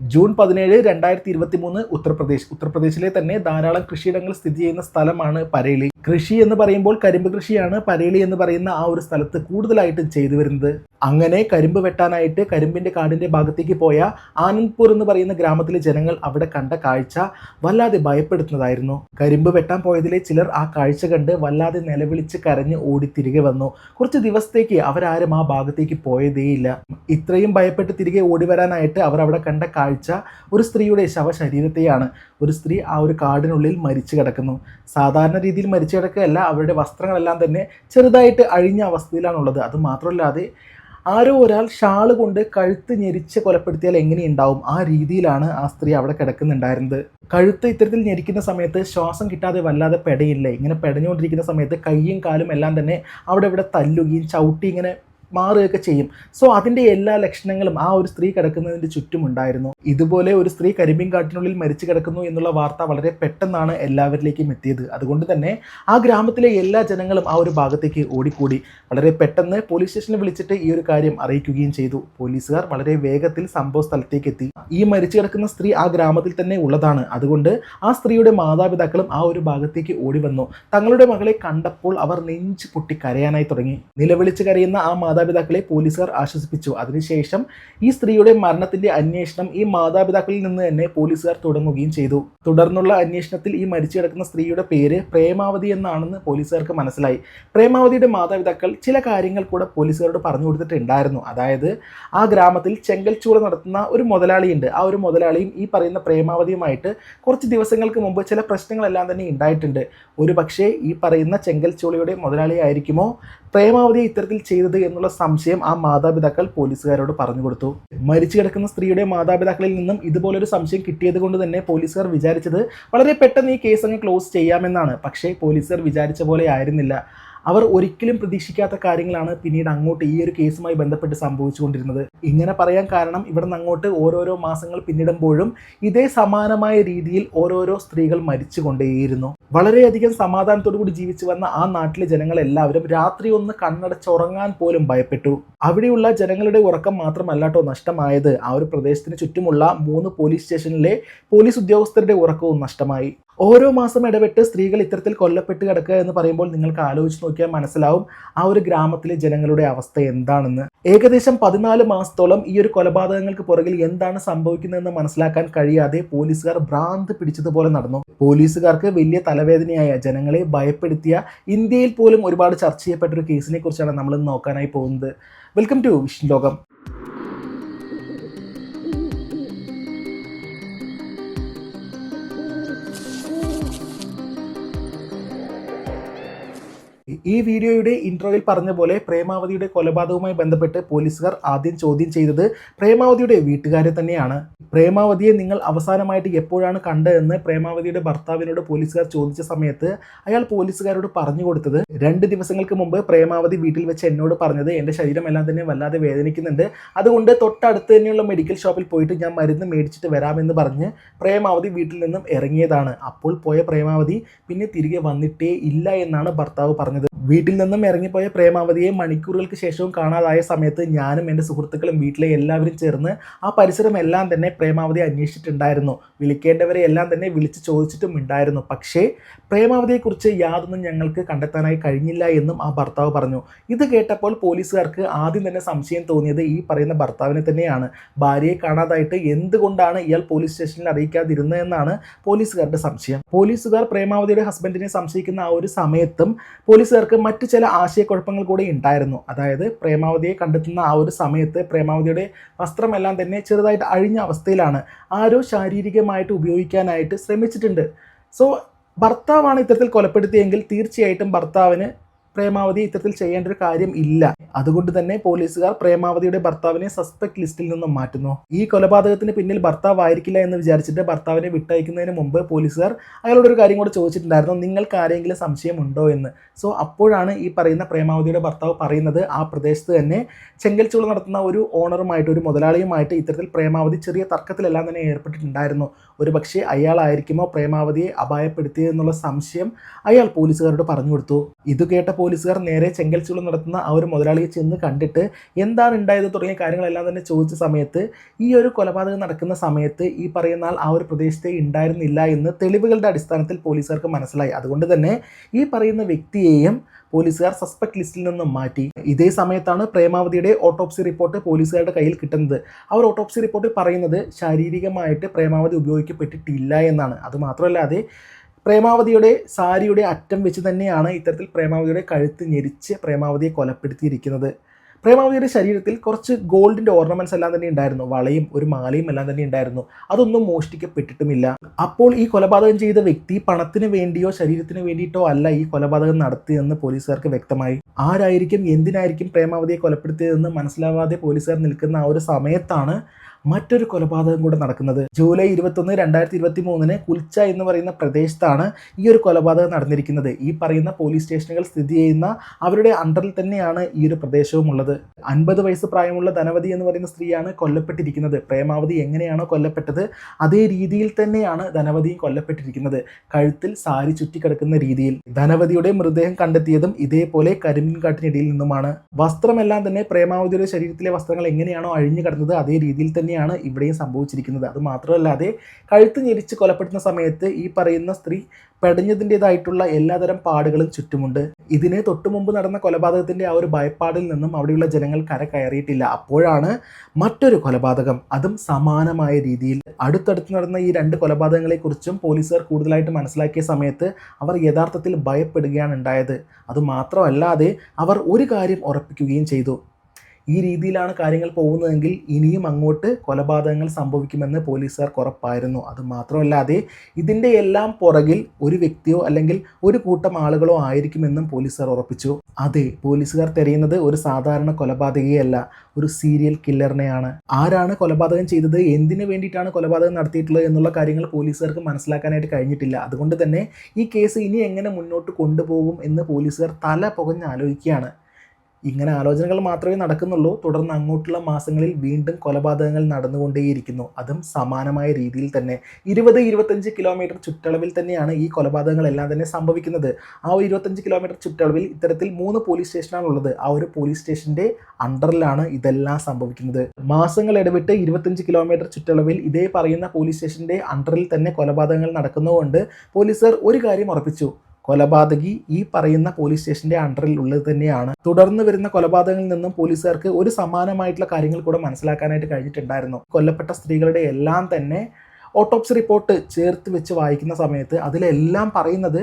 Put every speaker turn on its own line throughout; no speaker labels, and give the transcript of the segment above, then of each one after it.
June പതിനേഴ് രണ്ടായിരത്തി ഇരുപത്തി മൂന്ന് ഉത്തർപ്രദേശ്. ഉത്തർപ്രദേശിലെ തന്നെ ധാരാളം കൃഷിയിടങ്ങൾ സ്ഥിതി ചെയ്യുന്ന സ്ഥലമാണ് പരേലി കൃഷി എന്ന് പറയുമ്പോൾ കരിമ്പ് കൃഷിയാണ്. പരേലി എന്ന് പറയുന്ന ആ ഒരു സ്ഥലത്ത് കൂടുതലായിട്ടും ചെയ്തു വരുന്നത്. അങ്ങനെ കരിമ്പ് വെട്ടാനായിട്ട് കരിമ്പിന്റെ കാടിന്റെ ഭാഗത്തേക്ക് പോയ ആനന്ദ്പൂർ എന്ന് പറയുന്ന ഗ്രാമത്തിലെ ജനങ്ങൾ അവിടെ കണ്ട കാഴ്ച വല്ലാതെ ഭയപ്പെടുത്തുന്നതായിരുന്നു. കരിമ്പ് വെട്ടാൻ പോയതിലെ ചിലർ ആ കാഴ്ച കണ്ട് വല്ലാതെ നിലവിളിച്ച് കരഞ്ഞ് ഓടി തിരികെ വന്നു. കുറച്ച് ദിവസത്തേക്ക് അവരാരും ആ ഭാഗത്തേക്ക് പോയതേയില്ല. ഇത്രയും ഭയപ്പെട്ട് തിരികെ ഓടി വരാനായിട്ട് അവർ അവിടെ കണ്ട കാഴ്ച ഒരു സ്ത്രീയുടെ ശവശരീരത്തെയാണ്. ഒരു സ്ത്രീ ആ ഒരു കാടിനുള്ളിൽ മരിച്ചു കിടക്കുന്നു. സാധാരണ രീതിയിൽ മരിച്ചു കിടക്കുകയല്ല അവരുടെ വസ്ത്രങ്ങളെല്ലാം തന്നെ ചെറുതായിട്ട് അഴിഞ്ഞ അവസ്ഥയിലാണുള്ളത്. അത് മാത്രമല്ലാതെ ആരോ ഒരാൾ ഷാൾ കൊണ്ട് കഴുത്ത് ഞെരിച്ച് കൊലപ്പെടുത്തിയാൽ എങ്ങനെയുണ്ടാവും? ആ രീതിയിലാണ് ആ സ്ത്രീ അവിടെ കിടക്കുന്നുണ്ടായിരുന്നത്. കഴുത്ത് ഇത്തരത്തിൽ ഞെരിക്കുന്ന സമയത്ത് ശ്വാസം കിട്ടാതെ വല്ലാതെ പെടയില്ലേ? ഇങ്ങനെ പെടഞ്ഞുകൊണ്ടിരിക്കുന്ന സമയത്ത് കൈയും കാലും എല്ലാം തന്നെ അവിടെ ഇവിടെ തല്ലുകയും ചവിട്ടി ഇങ്ങനെ മാറുകയൊക്കെ ചെയ്യും. സോ അതിന്റെ എല്ലാ ലക്ഷണങ്ങളും ആ ഒരു സ്ത്രീ കിടക്കുന്നതിന്റെ ചുറ്റുമുണ്ടായിരുന്നു ഇതുപോലെ ഒരു സ്ത്രീ കരിമ്പിൻ കാട്ടിനുള്ളിൽ മരിച്ചു കിടക്കുന്നു എന്നുള്ള വാർത്ത വളരെ പെട്ടെന്നാണ് എല്ലാവരിലേക്കും എത്തിയത്. അതുകൊണ്ട് തന്നെ ആ ഗ്രാമത്തിലെ എല്ലാ ജനങ്ങളും ആ ഒരു ഭാഗത്തേക്ക് ഓടിക്കൂടി. വളരെ പെട്ടെന്ന് പോലീസ് സ്റ്റേഷനിൽ വിളിച്ചിട്ട് ഈ ഒരു കാര്യം അറിയിക്കുകയും ചെയ്തു. പോലീസുകാർ വളരെ വേഗത്തിൽ സംഭവ സ്ഥലത്തേക്ക് എത്തി. ഈ മരിച്ചു കിടക്കുന്ന സ്ത്രീ ആ ഗ്രാമത്തിൽ തന്നെ ഉള്ളതാണ്. അതുകൊണ്ട് ആ സ്ത്രീയുടെ മാതാപിതാക്കളും ആ ഒരു ഭാഗത്തേക്ക് ഓടി വന്നു. തങ്ങളുടെ മകളെ കണ്ടപ്പോൾ അവർ നെഞ്ചു പൊട്ടി കരയാനായി തുടങ്ങി. നിലവിളിച്ച് കരയുന്ന ആ മാതാപിതാക്കളെ പോലീസുകാർ ആശ്വസിപ്പിച്ചു. അതിനുശേഷം ഈ സ്ത്രീയുടെ മരണത്തിന്റെ അന്വേഷണം ഈ മാതാപിതാക്കളിൽ നിന്ന് തന്നെ പോലീസുകാർ തുടങ്ങുകയും ചെയ്തു. തുടർന്നുള്ള അന്വേഷണത്തിൽ ഈ മരിച്ചു കിടക്കുന്ന സ്ത്രീയുടെ പേര് പ്രേമാവതി എന്നാണെന്ന് പോലീസുകാർക്ക് മനസ്സിലായി. പ്രേമാവതിയുടെ മാതാപിതാക്കൾ ചില കാര്യങ്ങൾ കൂടെ പോലീസുകാരോട് പറഞ്ഞു കൊടുത്തിട്ടുണ്ടായിരുന്നു. അതായത് ആ ഗ്രാമത്തിൽ ചെങ്കൽച്ചൂള നടത്തുന്ന ഒരു മുതലാളിയുണ്ട്. ആ ഒരു മുതലാളിയും ഈ പറയുന്ന പ്രേമാവതിയുമായിട്ട് കുറച്ച് ദിവസങ്ങൾക്ക് മുമ്പ് ചില പ്രശ്നങ്ങളെല്ലാം തന്നെ ഉണ്ടായിട്ടുണ്ട്. ഒരു പക്ഷേ ഈ പറയുന്ന ചെങ്കൽച്ചൂളയുടെ മുതലാളിയായിരിക്കുമോ? പ്രേമാവതിയെ ഇത്തരത്തിൽ ചെയ്തത് എന്നുള്ള സംശയം ആ മാതാപിതാക്കൾ പോലീസുകാരോട് പറഞ്ഞു കൊടുത്തു. മരിച്ചു കിടക്കുന്ന സ്ത്രീയുടെ മാതാപിതാക്കളിൽ നിന്നും ഇതുപോലൊരു സംശയം കിട്ടിയത് കൊണ്ട് തന്നെ പോലീസുകാർ വിചാരിച്ചത് വളരെ പെട്ടെന്ന് ഈ കേസ് അങ്ങ് ക്ലോസ് ചെയ്യാമെന്നാണ്. പക്ഷേ പോലീസുകാർ വിചാരിച്ച പോലെ ആയിരുന്നില്ല. അവർ ഒരിക്കലും പ്രതീക്ഷിക്കാത്ത കാര്യങ്ങളാണ് പിന്നീട് അങ്ങോട്ട് ഈ ഒരു കേസുമായി ബന്ധപ്പെട്ട് സംഭവിച്ചുകൊണ്ടിരുന്നത്. ഇങ്ങനെ പറയാൻ കാരണം ഇവിടെ നിന്ന് അങ്ങോട്ട് ഓരോരോ മാസങ്ങൾ പിന്നിടുമ്പോഴും ഇതേ സമാനമായ രീതിയിൽ ഓരോരോ സ്ത്രീകൾ മരിച്ചുകൊണ്ടേയിരുന്നു. വളരെയധികം സമാധാനത്തോടു കൂടി ജീവിച്ചു വന്ന ആ നാട്ടിലെ ജനങ്ങളെല്ലാവരും രാത്രി ഒന്ന് കണ്ണടച്ചുറങ്ങാൻ പോലും ഭയപ്പെട്ടു. അവിടെയുള്ള ജനങ്ങളുടെ ഉറക്കം മാത്രമല്ലാട്ടോ നഷ്ടമായത്. ആ ഒരു പ്രദേശത്തിന് ചുറ്റുമുള്ള മൂന്ന് പോലീസ് സ്റ്റേഷനിലെ പോലീസ് ഉദ്യോഗസ്ഥരുടെ ഉറക്കവും നഷ്ടമായി. ഓരോ മാസം ഇടപെട്ട് സ്ത്രീകൾ ഇത്തരത്തിൽ കൊല്ലപ്പെട്ട് കിടക്കുക എന്ന് പറയുമ്പോൾ നിങ്ങൾക്ക് ആലോചിച്ച് നോക്കിയാൽ മനസ്സിലാവും ആ ഒരു ഗ്രാമത്തിലെ ജനങ്ങളുടെ അവസ്ഥ എന്താണെന്ന്. ഏകദേശം പതിനാല് മാസത്തോളം ഈ ഒരു കൊലപാതകങ്ങൾക്ക് പുറകിൽ എന്താണ് സംഭവിക്കുന്നതെന്ന് മനസ്സിലാക്കാൻ കഴിയാതെ പോലീസുകാർ ഭ്രാന്ത് പിടിച്ചതുപോലെ നടന്നു. പോലീസുകാർക്ക് വലിയ തലവേദനയായ ജനങ്ങളെ ഭയപ്പെടുത്തിയ ഇന്ത്യയിൽ പോലും ഒരുപാട് ചർച്ച ചെയ്യപ്പെട്ട ഒരു കേസിനെ കുറിച്ചാണ് നമ്മൾ നോക്കാനായി പോകുന്നത്. വെൽക്കം ടു വിഷ്ണു ലോകം ഈ വീഡിയോയുടെ ഇൻട്രോയിൽ പറഞ്ഞ പോലെ പ്രേമാവതിയുടെ കൊലപാതകവുമായി ബന്ധപ്പെട്ട് പോലീസുകാർ ആദ്യം ചോദ്യം ചെയ്തത് പ്രേമാവതിയുടെ വീട്ടുകാരെ തന്നെയാണ്. പ്രേമാവതിയെ നിങ്ങൾ അവസാനമായിട്ട് എപ്പോഴാണ് കണ്ടതെന്ന് പ്രേമാവതിയുടെ ഭർത്താവിനോട് പോലീസുകാർ ചോദിച്ച സമയത്ത് അയാൾ പോലീസുകാരോട് പറഞ്ഞു കൊടുത്തത് രണ്ട് ദിവസങ്ങൾക്ക് മുമ്പ് പ്രേമാവതി വീട്ടിൽ വെച്ച് എന്നോട് പറഞ്ഞത് എന്റെ ശരീരമെല്ലാം തന്നെ വല്ലാതെ വേദനിക്കുന്നുണ്ട്. അതുകൊണ്ട് തൊട്ടടുത്ത് തന്നെയുള്ള മെഡിക്കൽ ഷോപ്പിൽ പോയിട്ട് ഞാൻ മരുന്ന് മേടിച്ചിട്ട് വരാമെന്ന് പറഞ്ഞ് പ്രേമാവതി വീട്ടിൽ നിന്നും ഇറങ്ങിയതാണ്. അപ്പോൾ പോയ പ്രേമാവതി പിന്നെ തിരികെ വന്നിട്ടേ ഇല്ല എന്നാണ് ഭർത്താവ് പറഞ്ഞത്. വീട്ടിൽ നിന്നും ഇറങ്ങിപ്പോയ പ്രേമാവതിയെ മണിക്കൂറുകൾക്ക് ശേഷവും കാണാതായ സമയത്ത് ഞാനും എന്റെ സുഹൃത്തുക്കളും വീട്ടിലെ എല്ലാവരും ചേർന്ന് ആ പരിസരം എല്ലാം തന്നെ പ്രേമാവതിയെ അന്വേഷിച്ചിട്ടുണ്ടായിരുന്നു. വിളിക്കേണ്ടവരെ എല്ലാം തന്നെ വിളിച്ച് ചോദിച്ചിട്ടും ഉണ്ടായിരുന്നു. പക്ഷേ പ്രേമാവതിയെക്കുറിച്ച് യാതൊന്നും ഞങ്ങൾക്ക് കണ്ടെത്താനായി കഴിഞ്ഞില്ല എന്നും ആ ഭർത്താവ് പറഞ്ഞു. ഇത് കേട്ടപ്പോൾ പോലീസുകാർക്ക് ആദ്യം തന്നെ സംശയം തോന്നിയത് ഈ പറയുന്ന ഭർത്താവിനെ തന്നെയാണ്. ഭാര്യയെ കാണാതായിട്ട് എന്തുകൊണ്ടാണ് ഇയാൾ പോലീസ് സ്റ്റേഷനിൽ അറിയിക്കാതിരുന്നതെന്നാണ് പോലീസുകാരുടെ സംശയം. പോലീസുകാർ പ്രേമാവതിയുടെ ഹസ്ബൻഡിനെ സംശയിക്കുന്ന ആ ഒരു സമയത്തും പോലീസുകാർക്ക് മറ്റ് ചില ആശയക്കുഴപ്പങ്ങൾ കൂടി ഉണ്ടായിരുന്നു. അതായത് പ്രേമാവതിയെ കണ്ടെത്തുന്ന ആ ഒരു സമയത്ത് പ്രേമാവതിയുടെ വസ്ത്രമെല്ലാം തന്നെ ചെറുതായിട്ട് അഴിഞ്ഞ അവസ്ഥയിലാണ് ആരോ ശാരീരികമായിട്ട് ഉപയോഗിക്കാനായിട്ട് ശ്രമിച്ചിട്ടുണ്ട്. സോ ഭർത്താവാണ് ഇത്തരത്തിൽ കൊലപ്പെടുത്തിയെങ്കിൽ തീർച്ചയായിട്ടും ഭർത്താവിന് പ്രേമാവതി ഇത്തരത്തിൽ ചെയ്യേണ്ട ഒരു കാര്യം ഇല്ല. അതുകൊണ്ട് തന്നെ പോലീസുകാർ പ്രേമാവതിയുടെ ഭർത്താവിനെ സസ്പെക്ട് ലിസ്റ്റിൽ നിന്നും മാറ്റുന്നു. ഈ കൊലപാതകത്തിന് പിന്നിൽ ഭർത്താവ് ആയിരിക്കില്ല എന്ന് വിചാരിച്ചിട്ട് ഭർത്താവിനെ വിട്ടയക്കുന്നതിന് മുമ്പ് പോലീസുകാർ അയാളോട് ഒരു കാര്യം കൂടെ ചോദിച്ചിട്ടുണ്ടായിരുന്നു. നിങ്ങൾക്ക് ആരെങ്കിലും സംശയമുണ്ടോ? എന്ന്. സോ അപ്പോഴാണ് ഈ പറയുന്ന പ്രേമാവതിയുടെ ഭർത്താവ് പറയുന്നത്. ആ പ്രദേശത്ത് തന്നെ ചെങ്കൽച്ചൂള നടത്തുന്ന ഒരു ഓണറുമായിട്ട് ഒരു മുതലാളിയുമായിട്ട് ഇത്തരത്തിൽ പ്രേമാവതി ചെറിയ തർക്കത്തിലെല്ലാം തന്നെ ഏർപ്പെട്ടിട്ടുണ്ടായിരുന്നു. ഒരു പക്ഷേ അയാളായിരിക്കുമോ പ്രേമാവതിയെ അപായപ്പെടുത്തിയതെന്നുള്ള സംശയം അയാൾ പോലീസുകാരോട് പറഞ്ഞു കൊടുത്തു. ഇത് കേട്ട പോലീസുകാർ നേരെ ചെങ്കൽച്ചുളം നടത്തുന്ന ആ ഒരു മുതലാളിയെ ചെന്ന് കണ്ടിട്ട് എന്താണ് ഉണ്ടായത് തുടങ്ങിയ കാര്യങ്ങളെല്ലാം തന്നെ ചോദിച്ച സമയത്ത് ഈ ഒരു കൊലപാതകം നടക്കുന്ന സമയത്ത് ഈ പറയുന്ന ആൾ ആ ഒരു പ്രദേശത്തെ ഉണ്ടായിരുന്നില്ല എന്ന് തെളിവുകളുടെ അടിസ്ഥാനത്തിൽ പോലീസുകാർക്ക് മനസ്സിലായി. അതുകൊണ്ട് തന്നെ ഈ പറയുന്ന വ്യക്തിയെയും പോലീസുകാർ സസ്പെക്ട് ലിസ്റ്റിൽ നിന്നും മാറ്റി. ഇതേ സമയത്താണ് പ്രേമാവതിയുടെ ഓട്ടോപ്സി റിപ്പോർട്ട് പോലീസുകാരുടെ കയ്യിൽ കിട്ടുന്നത്. ഒരു ഓട്ടോപ്സി റിപ്പോർട്ടിൽ പറയുന്നത് ശാരീരികമായിട്ട് പ്രേമാവതി ഉപയോഗിക്കപ്പെട്ടിട്ടില്ല എന്നാണ്. അതുമാത്രമല്ലാതെ പ്രേമാവതിയുടെ സാരിയുടെ അറ്റം വെച്ച് തന്നെയാണ് ഇത്തരത്തിൽ പ്രേമാവതിയുടെ കഴുത്ത് ഞെരിച്ച് പ്രേമാവതിയെ കൊലപ്പെടുത്തിയിരിക്കുന്നത്. പ്രേമാവതിയുടെ ശരീരത്തിൽ കുറച്ച് ഗോൾഡിന്റെ ഓർണമെന്റ്സ് എല്ലാം തന്നെ ഉണ്ടായിരുന്നു. വളയും ഒരു മാലയും എല്ലാം തന്നെ ഉണ്ടായിരുന്നു. അതൊന്നും മോഷ്ടിക്കപ്പെട്ടിട്ടുമില്ല. അപ്പോൾ ഈ കൊലപാതകം ചെയ്ത വ്യക്തി പണത്തിന് വേണ്ടിയോ ശരീരത്തിന് വേണ്ടിയിട്ടോ അല്ല ഈ കൊലപാതകം നടത്തിയതെന്ന് പോലീസുകാർക്ക് വ്യക്തമായി. ആരായിരിക്കും എന്തിനായിരിക്കും പ്രേമാവതിയെ കൊലപ്പെടുത്തിയതെന്ന് മനസ്സിലാവാതെ പോലീസുകാർ നിൽക്കുന്ന ആ ഒരു സമയത്താണ് മറ്റൊരു കൊലപാതകം കൂടെ നടക്കുന്നത് ജൂലൈ ഇരുപത്തൊന്ന് രണ്ടായിരത്തി ഇരുപത്തി മൂന്നിന് കുൽച്ച എന്ന് പറയുന്ന പ്രദേശത്താണ് ഈ ഒരു കൊലപാതകം നടന്നിരിക്കുന്നത്. ഈ പറയുന്ന പോലീസ് സ്റ്റേഷനുകൾ സ്ഥിതി ചെയ്യുന്ന അവരുടെ അണ്ടറിൽ തന്നെയാണ് ഈ ഒരു പ്രദേശവും ഉള്ളത്. അൻപത് വയസ്സ് പ്രായമുള്ള ധനവതി എന്ന് പറയുന്ന സ്ത്രീയാണ് കൊല്ലപ്പെട്ടിരിക്കുന്നത്. പ്രേമാവതി എങ്ങനെയാണോ കൊല്ലപ്പെട്ടത് അതേ രീതിയിൽ തന്നെയാണ് ധനവതിയും കൊല്ലപ്പെട്ടിരിക്കുന്നത്. കഴുത്തിൽ സാരി ചുറ്റിക്കിടക്കുന്ന രീതിയിൽ. ധനവതിയുടെ മൃതദേഹം കണ്ടെത്തിയതും ഇതേപോലെ കരിമീൻകാട്ടിനിടയിൽ നിന്നുമാണ്. വസ്ത്രമെല്ലാം തന്നെ പ്രേമാവതിയുടെ ശരീരത്തിലെ വസ്ത്രങ്ങൾ എങ്ങനെയാണോ അഴിഞ്ഞു കിടന്നത് അതേ രീതിയിൽ തന്നെയാണ് ഇവിടെയും സംഭവിച്ചിരിക്കുന്നത്. അത് മാത്രമല്ലാതെ കഴുത്ത് ഞെരിച്ച് കൊലപ്പെടുത്തുന്ന സമയത്ത് ഈ പറയുന്ന സ്ത്രീ പെടഞ്ഞതിന്റെതായിട്ടുള്ള എല്ലാതരം പാടുകളും ചുറ്റുമുണ്ട്. ഇതിന് തൊട്ടു മുമ്പ് നടന്ന കൊലപാതകത്തിന്റെ ആ ഒരു ഭയപ്പാടിൽ നിന്നും അവിടെയുള്ള ജനങ്ങൾ കര കയറിയിട്ടില്ല. അപ്പോഴാണ് മറ്റൊരു കൊലപാതകം. അതും സമാനമായ രീതിയിൽ. അടുത്തടുത്ത് നടന്ന ഈ രണ്ട് കൊലപാതകങ്ങളെക്കുറിച്ചും പോലീസുകാർ കൂടുതലായിട്ട് മനസ്സിലാക്കിയ സമയത്ത് അവർ യഥാർത്ഥത്തിൽ ഭയപ്പെടുകയാണ് ഉണ്ടായത്. അതുമാത്രമല്ലാതെ അവർ ഒരു കാര്യം ഉറപ്പിക്കുകയും ചെയ്തു. ഈ രീതിയിലാണ് കാര്യങ്ങൾ പോകുന്നതെങ്കിൽ ഇനിയും അങ്ങോട്ട് കൊലപാതകങ്ങൾ സംഭവിക്കുമെന്ന് പോലീസുകാർക്ക് ഉറപ്പായിരുന്നു. അത് മാത്രമല്ലാതെ ഇതിന്റെ എല്ലാം പുറകിൽ ഒരു വ്യക്തിയോ അല്ലെങ്കിൽ ഒരു കൂട്ടം ആളുകളോ ആയിരിക്കുമെന്നും പോലീസുകാർ ഉറപ്പിച്ചു. അതെ പോലീസുകാർ തിരയുന്നത് ഒരു സാധാരണ കൊലപാതകയല്ല ഒരു സീരിയൽ കില്ലറിനെയാണ് ആരാണ് കൊലപാതകം ചെയ്തത് എന്തിനു വേണ്ടിയിട്ടാണ് കൊലപാതകം നടത്തിയിട്ടുള്ളത് എന്നുള്ള കാര്യങ്ങൾ പോലീസുകാർക്ക് മനസ്സിലാക്കാനായിട്ട് കഴിഞ്ഞിട്ടില്ല. അതുകൊണ്ട് തന്നെ ഈ കേസ് ഇനി എങ്ങനെ മുന്നോട്ട് കൊണ്ടുപോകും എന്ന് പോലീസുകാർ തല പുകഞ്ഞ് ആലോചിക്കുകയാണ്. ഇങ്ങനെ ആലോചനകൾ മാത്രമേ നടക്കുന്നുള്ളൂ. തുടർന്ന് അങ്ങോട്ടുള്ള മാസങ്ങളിൽ വീണ്ടും കൊലപാതകങ്ങൾ നടന്നുകൊണ്ടേയിരിക്കുന്നു. അതും സമാനമായ രീതിയിൽ തന്നെ. ഇരുപത് ഇരുപത്തഞ്ച് കിലോമീറ്റർ ചുറ്റളവിൽ തന്നെയാണ് ഈ കൊലപാതകങ്ങളെല്ലാം തന്നെ സംഭവിക്കുന്നത്. ആ ഒരു ഇരുപത്തഞ്ച് കിലോമീറ്റർ ചുറ്റളവിൽ ഇത്തരത്തിൽ മൂന്ന് പോലീസ് സ്റ്റേഷനാണ് ഉള്ളത്. ആ ഒരു പോലീസ് സ്റ്റേഷന്റെ അണ്ടറിലാണ് ഇതെല്ലാം സംഭവിക്കുന്നത്. മാസങ്ങൾ ഇടവിട്ട് ഇരുപത്തഞ്ച് കിലോമീറ്റർ ചുറ്റളവിൽ ഇതേ പറയുന്ന പോലീസ് സ്റ്റേഷന്റെ അണ്ടറിൽ തന്നെ കൊലപാതകങ്ങൾ നടക്കുന്നതുകൊണ്ട് പോലീസുകാർ ഒരു കാര്യം ഉറപ്പിച്ചു. കൊലപാതകി ഈ പറയുന്ന പോലീസ് സ്റ്റേഷന്റെ അണ്ടറിൽ ഉള്ളത് തന്നെയാണ്. തുടർന്ന് വരുന്ന കൊലപാതകങ്ങളിൽ നിന്നും പോലീസുകാർക്ക് ഒരു സമാനമായിട്ടുള്ള കാര്യങ്ങൾ കൂടെ മനസ്സിലാക്കാനായിട്ട് കഴിഞ്ഞിട്ടുണ്ടായിരുന്നു. കൊല്ലപ്പെട്ട സ്ത്രീകളുടെ എല്ലാം തന്നെ ഓട്ടോപ്സി റിപ്പോർട്ട് ചേർത്ത് വെച്ച് വായിക്കുന്ന സമയത്ത് അതിലെല്ലാം പറയുന്നത്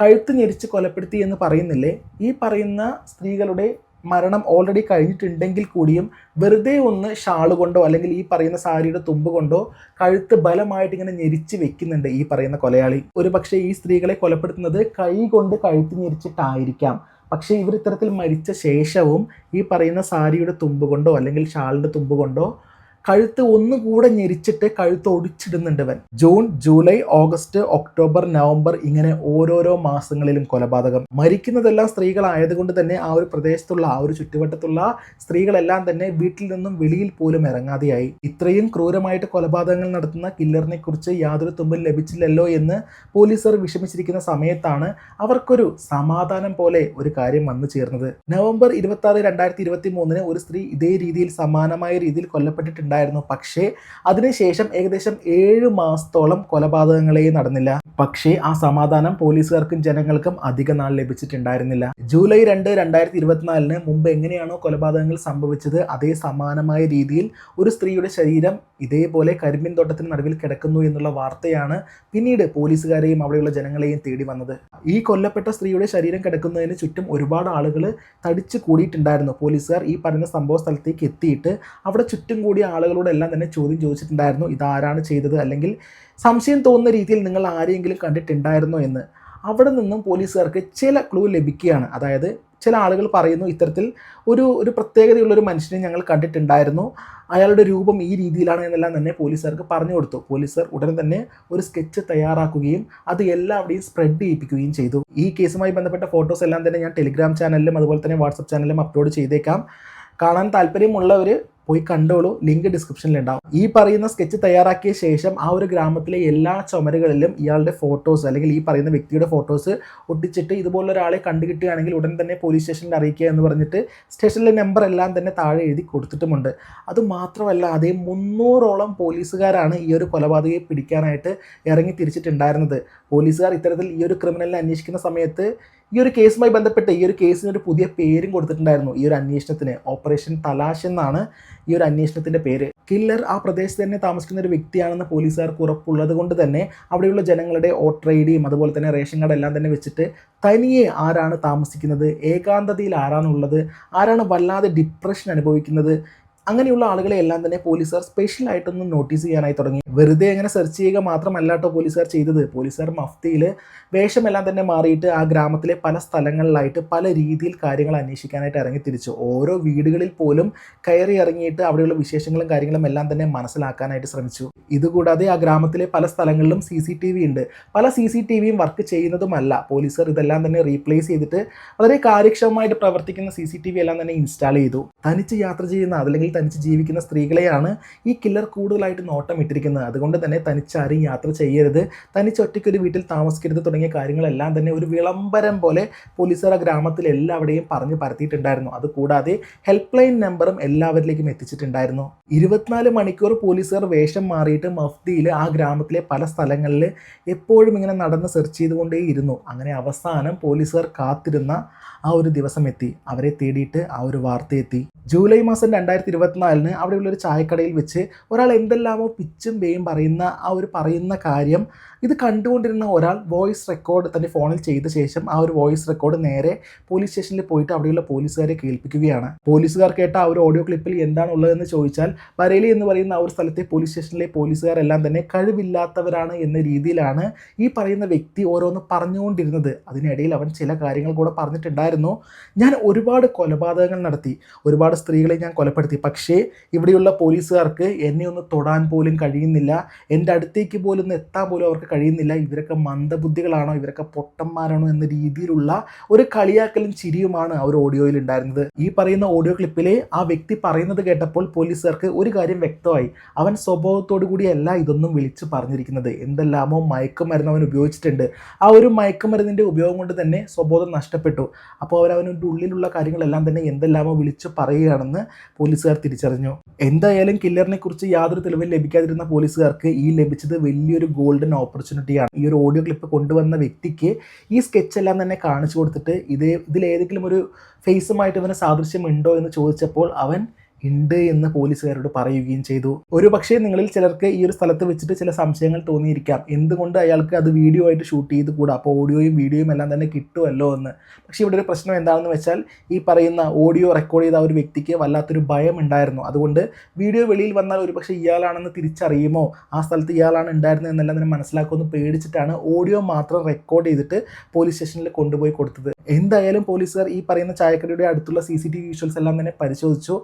കഴുത്ത് ഞെരിച്ച് കൊലപ്പെടുത്തി എന്ന് പറയുന്നില്ലേ? ഈ പറയുന്ന സ്ത്രീകളുടെ മരണം ഓൾറെഡി കഴിഞ്ഞിട്ടുണ്ടെങ്കിൽ കൂടിയും വെറുതെ ഒന്ന് ഷാൾ കൊണ്ടോ അല്ലെങ്കിൽ ഈ പറയുന്ന സാരിയുടെ തുമ്പ് കൊണ്ടോ കഴുത്ത് ബലമായിട്ട് ഇങ്ങനെ ഞെരിച്ച് വെക്കുന്നുണ്ട് ഈ പറയുന്ന കൊലയാളി. ഒരു പക്ഷേ ഈ സ്ത്രീകളെ കൊലപ്പെടുത്തുന്നത് കൈ കൊണ്ട് കഴുത്ത് ഞെരിച്ചിട്ടായിരിക്കാം. പക്ഷേ ഇവർ ഇത്തരത്തിൽ മരിച്ച ശേഷവും ഈ പറയുന്ന സാരിയുടെ തുമ്പ് കൊണ്ടോ അല്ലെങ്കിൽ ഷാളിന്റെ തുമ്പ് കൊണ്ടോ കഴുത്ത് ഒന്നുകൂടെ ഞെരിച്ചിട്ട് കഴുത്ത് ഒടിച്ചിടുന്നുണ്ട് ഇവൻ June July August October November ഇങ്ങനെ ഓരോരോ മാസങ്ങളിലും കൊലപാതകം. മരിക്കുന്നതെല്ലാം സ്ത്രീകളായതുകൊണ്ട് തന്നെ ആ ഒരു പ്രദേശത്തുള്ള ആ ഒരു ചുറ്റുവട്ടത്തുള്ള സ്ത്രീകളെല്ലാം തന്നെ വീട്ടിൽ നിന്നും വെളിയിൽ പോലും ഇറങ്ങാതെയായി. ഇത്രയും ക്രൂരമായിട്ട് കൊലപാതകങ്ങൾ നടത്തുന്ന കില്ലറിനെ കുറിച്ച് യാതൊരു തുമ്പും ലഭിച്ചില്ലല്ലോ എന്ന് പോലീസർ വിഷമിച്ചിരിക്കുന്ന സമയത്താണ് അവർക്കൊരു സമാധാനം പോലെ ഒരു കാര്യം വന്നു ചേർന്നത്. നവംബർ ഇരുപത്തി ആറ് രണ്ടായിരത്തി ഇരുപത്തി മൂന്നിന് ഒരു സ്ത്രീ ഇതേ രീതിയിൽ സമാനമായ രീതിയിൽ കൊല്ലപ്പെട്ടിട്ടുണ്ടായിരുന്നു പക്ഷേ അതിനുശേഷം ഏകദേശം ഏഴ് മാസത്തോളം കൊലപാതകങ്ങളെ നടന്നില്ല. പക്ഷേ ആ സമാധാനം പോലീസുകാർക്കും ജനങ്ങൾക്കും അധിക നാൾ ലഭിച്ചിട്ടുണ്ടായിരുന്നില്ല. ജൂലൈ രണ്ട് രണ്ടായിരത്തി ഇരുപത്തിനാലിന് മുമ്പ് എങ്ങനെയാണോ കൊലപാതകങ്ങൾ സംഭവിച്ചത് അതേ സമാനമായ രീതിയിൽ ഒരു സ്ത്രീയുടെ ശരീരം ഇതേപോലെ കരിമ്പിൻ തോട്ടത്തിന് നടുവിൽ കിടക്കുന്നു എന്നുള്ള വാർത്തയാണ് പിന്നീട് പോലീസുകാരെയും അവിടെയുള്ള ജനങ്ങളെയും തേടി വന്നത്. ഈ കൊല്ലപ്പെട്ട സ്ത്രീയുടെ ശരീരം കിടക്കുന്നതിന് ചുറ്റും ഒരുപാട് ആളുകൾ തടിച്ചു കൂടിയിട്ടുണ്ടായിരുന്നു. പോലീസുകാർ ഈ പറയുന്ന സംഭവ സ്ഥലത്തേക്ക് എത്തിയിട്ട് അവിടെ ചുറ്റും കൂടിയ ആളുകളോടെല്ലാം തന്നെ ചോദ്യം ചോദിച്ചിട്ടുണ്ടായിരുന്നു ഇതാരാണ് ചെയ്തത്? അല്ലെങ്കിൽ സംശയം തോന്നുന്ന രീതിയിൽ നിങ്ങൾ ആരെയെങ്കിലും കണ്ടിട്ടുണ്ടായിരുന്നോ എന്ന്? അവിടെ നിന്നും പോലീസുകാർക്ക് ചില ക്ലൂ ലഭിക്കുകയാണ്. അതായത് ചില ആളുകൾ പറയുന്നു ഇത്തരത്തിൽ ഒരു ഒരു പ്രത്യേകതയുള്ളൊരു മനുഷ്യനെ ഞങ്ങൾ കണ്ടിട്ടുണ്ടായിരുന്നു. അയാളുടെ രൂപം ഈ രീതിയിലാണ് എന്നെല്ലാം തന്നെ പോലീസുകാർക്ക് പറഞ്ഞു കൊടുത്തു. പോലീസുകാർ ഉടനെ തന്നെ ഒരു സ്കെച്ച് തയ്യാറാക്കുകയും അത് എല്ലാവരുടെയും സ്പ്രെഡ് ചെയ്യിപ്പിക്കുകയും ചെയ്തു. ഈ കേസുമായി ബന്ധപ്പെട്ട ഫോട്ടോസ് എല്ലാം തന്നെ ഞാൻ ടെലിഗ്രാം ചാനലിലും അതുപോലെ തന്നെ വാട്സപ്പ് ചാനലിലും അപ്ലോഡ് ചെയ്തേക്കാം. കാണാൻ താല്പര്യമുള്ളവർ പോയി കണ്ടോളൂ. ലിങ്ക് ഡിസ്ക്രിപ്ഷനിൽ ഉണ്ടാവും. ഈ പറയുന്ന സ്കെച്ച് തയ്യാറാക്കിയ ശേഷം ആ ഒരു ഗ്രാമത്തിലെ എല്ലാ ചുമരുകളിലും ഇയാളുടെ ഫോട്ടോസ് അല്ലെങ്കിൽ ഈ പറയുന്ന വ്യക്തിയുടെ ഫോട്ടോസ് ഒട്ടിച്ചിട്ട് ഇതുപോലെ ഒരാളെ കണ്ടു കണ്ടുകിട്ടുകയാണെങ്കിൽ ഉടൻ തന്നെ പോലീസ് സ്റ്റേഷനിൽ അറിയിക്കുക എന്ന് പറഞ്ഞിട്ട് സ്റ്റേഷനിലെ നമ്പർ എല്ലാം തന്നെ താഴെ എഴുതി കൊടുത്തിട്ടുമുണ്ട്. അത് മാത്രമല്ല അതേ മുന്നൂറോളം പോലീസുകാരാണ് ഈ ഒരു കൊലപാതകയെ പിടിക്കാനായിട്ട് ഇറങ്ങി തിരിച്ചിട്ടുണ്ടായിരുന്നത്. പോലീസുകാർ ഇത്തരത്തിൽ ഈ ഒരു ക്രിമിനലിനെ അന്വേഷിക്കുന്ന സമയത്ത് ഈ ഒരു കേസുമായി ബന്ധപ്പെട്ട് ഈ ഒരു കേസിന് ഒരു പുതിയ പേരും കൊടുത്തിട്ടുണ്ടായിരുന്നു. ഈ ഒരു അന്വേഷണത്തിന് ഓപ്പറേഷൻ തലാഷ് എന്നാണ് ഈ ഒരു അന്വേഷണത്തിന്റെ പേര്. കില്ലർ ആ പ്രദേശത്ത് തന്നെ താമസിക്കുന്ന ഒരു വ്യക്തിയാണെന്ന് പോലീസുകാർക്ക് ഉറപ്പുള്ളത് കൊണ്ട് തന്നെ അവിടെയുള്ള ജനങ്ങളുടെ വോട്ടർ ഐ ഡിയും അതുപോലെ തന്നെ റേഷൻ കാർഡ് എല്ലാം തന്നെ വെച്ചിട്ട് തനിയെ ആരാണ് താമസിക്കുന്നത്? ഏകാന്തതയിൽ ആരാണുള്ളത് ആരാണ് വല്ലാതെ ഡിപ്രഷൻ അനുഭവിക്കുന്നത്? അങ്ങനെയുള്ള ആളുകളെ എല്ലാം തന്നെ പോലീസുകാർ സ്പെഷ്യൽ ആയിട്ടൊന്ന് നോട്ടീസ് ചെയ്യാനായി തുടങ്ങി. വെറുതെ അങ്ങനെ സെർച്ച് ചെയ്യുക മാത്രമല്ല കേട്ടോ പോലീസുകാർ ചെയ്തത്. പോലീസുകാർ മഫ്തിയിൽ വേഷമെല്ലാം തന്നെ മാറിയിട്ട് ആ ഗ്രാമത്തിലെ പല സ്ഥലങ്ങളിലായിട്ട് പല രീതിയിൽ കാര്യങ്ങൾ അന്വേഷിക്കാനായിട്ട് ഇറങ്ങി തിരിച്ചു. ഓരോ വീടുകളിൽ പോലും കയറി ഇറങ്ങിയിട്ട് അവിടെയുള്ള വിശേഷങ്ങളും കാര്യങ്ങളും എല്ലാം തന്നെ മനസ്സിലാക്കാനായിട്ട് ശ്രമിച്ചു. ഇതുകൂടാതെ ആ ഗ്രാമത്തിലെ പല സ്ഥലങ്ങളിലും സി സി ടി വി ഉണ്ട്. പല സി സി ടി വിയും വർക്ക് ചെയ്യുന്നതുമല്ല. പോലീസുകാർ ഇതെല്ലാം തന്നെ റീപ്ലേസ് ചെയ്തിട്ട് വളരെ കാര്യക്ഷമമായിട്ട് പ്രവർത്തിക്കുന്ന സി സി ടി വി എല്ലാം തന്നെ ഇൻസ്റ്റാൾ ചെയ്തു. തനിച്ച് യാത്ര ചെയ്യുന്ന അതല്ലെങ്കിൽ തനിച്ച് ജീവിക്കുന്ന സ്ത്രീകളെയാണ് ഈ കില്ലർ കൂടുതലായിട്ട് നോട്ടം ഇട്ടിരിക്കുന്നത്. അതുകൊണ്ട് തന്നെ തനിച്ചാരും യാത്ര ചെയ്യരുത്. തനിച്ച് ഒറ്റയ്ക്കൊരു വീട്ടിൽ താമസിക്കരുത് തുടങ്ങിയ കാര്യങ്ങളെല്ലാം തന്നെ ഒരു വിളംബരം പോലെ പോലീസുകാർ ഗ്രാമത്തിൽ എല്ലാവരുടെയും പറഞ്ഞു പരത്തിയിട്ടുണ്ടായിരുന്നു. അതുകൂടാതെ ഹെൽപ്പ് ലൈൻ നമ്പറും എല്ലാവരിലേക്കും എത്തിച്ചിട്ടുണ്ടായിരുന്നു. ഇരുപത്തിനാല് മണിക്കൂർ പോലീസുകാർ വേഷം മാറിയിട്ട് മഫ്തിയിൽ ആ ഗ്രാമത്തിലെ പല സ്ഥലങ്ങളിൽ എപ്പോഴും ഇങ്ങനെ നടന്ന് സെർച്ച് ചെയ്തുകൊണ്ടേയിരുന്നു അങ്ങനെ അവസാനം പോലീസുകാർ കാത്തിരുന്ന ആ ഒരു ദിവസം എത്തി അവരെ തേടിയിട്ട് ആ ഒരു വാർത്ത എത്തി ജൂലൈ മാസം രണ്ടായിരത്തി ഇരുപത്തിനാലിന് അവിടെയുള്ള ഒരു ചായക്കടയിൽ വെച്ച് ഒരാൾ എന്തെല്ലാമോ പിച്ചും പേയും പറയുന്ന ആ ഒരു പറയുന്ന കാര്യം ഇത് കണ്ടുകൊണ്ടിരുന്ന ഒരാൾ വോയിസ് റെക്കോർഡ് തന്റെ ഫോണിൽ ചെയ്ത ശേഷം ആ ഒരു വോയിസ് റെക്കോർഡ് നേരെ പോലീസ് സ്റ്റേഷനിൽ പോയിട്ട് അവിടെയുള്ള പോലീസുകാരെ കേൾപ്പിക്കുകയാണ്. പോലീസുകാർ കേട്ട ആ ഒരു ഓഡിയോ ക്ലിപ്പിൽ എന്താണ് ഉള്ളതെന്ന് ചോദിച്ചാൽ ബരേലി എന്ന് പറയുന്ന ആ ഒരു സ്ഥലത്തെ പോലീസ് സ്റ്റേഷനിലെ പോലീസുകാരെല്ലാം തന്നെ കഴിവില്ലാത്തവരാണ് എന്ന രീതിയിലാണ് ഈ പറയുന്ന വ്യക്തി ഓരോന്ന് പറഞ്ഞുകൊണ്ടിരുന്നത്. അതിനിടയിൽ അവൻ ചില കാര്യങ്ങൾ കൂടെ പറഞ്ഞിട്ടുണ്ടായിരുന്നു. ഞാൻ ഒരുപാട് കൊലപാതകങ്ങൾ നടത്തി ഒരുപാട് സ്ത്രീകളെ ഞാൻ കൊലപ്പെടുത്തി. പക്ഷേ ഇവിടെയുള്ള പോലീസുകാർക്ക് എന്നെ ഒന്ന് തൊടാൻ പോലും കഴിയുന്നില്ല. എന്റെ അടുത്തേക്ക് പോലും ഒന്ന് എത്താൻ പോലും അവർക്ക് കഴിയുന്നില്ല. ഇവരൊക്കെ മന്ദബുദ്ധികളാണോ? ഇവരൊക്കെ പൊട്ടന്മാരാണോ എന്ന രീതിയിലുള്ള ഒരു കളിയാക്കലും ചിരിയുമാണ് ആ ഓഡിയോയിൽ ഉണ്ടായിരുന്നത്. ഈ പറയുന്ന ഓഡിയോ ക്ലിപ്പിലെ ആ വ്യക്തി പറയുന്നത് കേട്ടപ്പോൾ പോലീസുകാർക്ക് ഒരു കാര്യം വ്യക്തമായി. അവൻ സ്വഭാവത്തോടു കൂടിയല്ല ഇതൊന്നും വിളിച്ച് പറഞ്ഞിരിക്കുന്നത്. എന്തെല്ലാമോ മയക്കുമരുന്ന് അവൻ ഉപയോഗിച്ചിട്ടുണ്ട്. ആ ഒരു മയക്കുമരുന്നിന്റെ ഉപയോഗം കൊണ്ട് തന്നെ സ്വബോധം നഷ്ടപ്പെട്ടു. അപ്പോൾ അവരവന്റെ ഉള്ളിലുള്ള കാര്യങ്ങളെല്ലാം തന്നെ എന്തെല്ലാമോ വിളിച്ച് പറയുകയാണെന്ന് പോലീസുകാർ തിരിച്ചറിഞ്ഞു. എന്തായാലും കില്ലറിനെ കുറിച്ച് യാതൊരു തെളിവും ലഭിക്കാതിരുന്ന പോലീസുകാർക്ക് ഈ ലഭിച്ചത് വലിയൊരു ഗോൾഡൻ ഓപ്പർച്യൂണിറ്റിയാണ് ഈ ഒരു ഓഡിയോ ക്ലിപ്പ് കൊണ്ടുവന്ന വ്യക്തിക്ക് ഈ സ്കെച്ച് എല്ലാം തന്നെ കാണിച്ചു കൊടുത്തിട്ട് ഇത് ഇതിലേതെങ്കിലും ഒരു ഫേസുമായിട്ട് ഇവന് സാദൃശ്യമുണ്ടോ എന്ന് ചോദിച്ചപ്പോൾ അവൻ ഉണ്ട് എന്ന് പോലീസുകാരോട് പറയുകയും ചെയ്തു. ഒരു പക്ഷേ നിങ്ങളിൽ ചിലർക്ക് ഈ ഒരു സ്ഥലത്ത് വെച്ചിട്ട് ചില സംശയങ്ങൾ തോന്നിയിരിക്കാം. എന്തുകൊണ്ട് അയാൾക്ക് അത് വീഡിയോ ആയിട്ട് ഷൂട്ട് ചെയ്ത് കൂടാ? അപ്പോൾ ഓഡിയോയും വീഡിയോയും എല്ലാം തന്നെ കിട്ടുമല്ലോ എന്ന്. പക്ഷേ ഇവിടെ ഒരു പ്രശ്നം എന്താണെന്ന് വെച്ചാൽ ഈ പറയുന്ന ഓഡിയോ റെക്കോർഡ് ചെയ്ത ഒരു വ്യക്തിക്ക് വല്ലാത്തൊരു ഭയം ഉണ്ടായിരുന്നു അതുകൊണ്ട് വീഡിയോ വെളിയിൽ വന്നാൽ ഒരു പക്ഷേ ഇയാളാണെന്ന് തിരിച്ചറിയുമോ? ആ സ്ഥലത്ത് ഇയാളാണ് ഉണ്ടായിരുന്നത് എന്നെല്ലാം തന്നെ മനസ്സിലാക്കുമെന്ന് പേടിച്ചിട്ടാണ് ഓഡിയോ മാത്രം റെക്കോർഡ് ചെയ്തിട്ട് പോലീസ് സ്റ്റേഷനിൽ കൊണ്ടുപോയി കൊടുത്തത്. എന്തായാലും പോലീസുകാർ ഈ പറയുന്ന ചായക്കടയുടെ അടുത്തുള്ള C C T V visuals എല്ലാം തന്നെ പരിശോധിച്ചു.